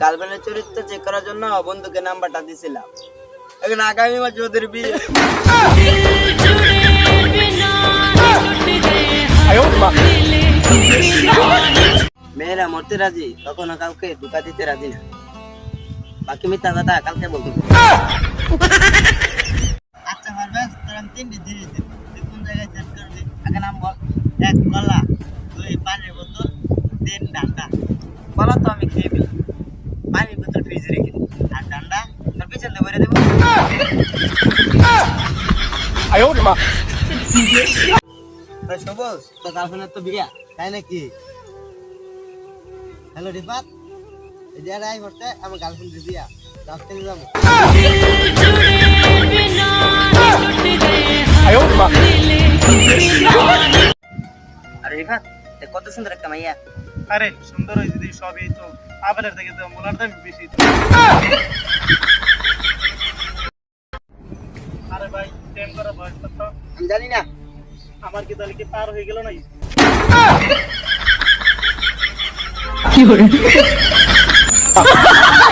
গার্লফ্রেন্ডের চরিত্র চেক করার জন্য বন্ধুকে নাম্বারটা দিছিলাম। এখন আগামী মাসে ওদের বিয়ে। মেয়েরা মরতে রাজি কাউকে ধোকা দিতে রাজি না। বাকি মিথ্যা কথা কালকে আচ্ছা তিনটি জিনিস আগে নাম বল। কলা, দুই, পানির বোতল তিন ডান্ডা কলা তো আমি খেয়ে ফেলি। পানির বোতল রেখে দিই। আর ডান্ডা তোর পিছন দিয়ে ভরে দেবো। তো সবুজ তো গার্লফ্রেন্ডের তো বিয়া তাই নাকি? হ্যালো রিফাত। এই যে করতে আমার গার্লফ্রেন্ডের বিয়া। রাস্তে যাব। আরে রিফাত কত সুন্দর একটা মাইয়া। আরে সুন্দর হয়েছে দিদি সবই তো। আপেলের থেকে তো মোলার দাম বেশি। আরে ভাই প্রেম করা বয়স কত আমি জানি না। আমার কি তাহলে কি পার হয়ে গেল নাকি? কি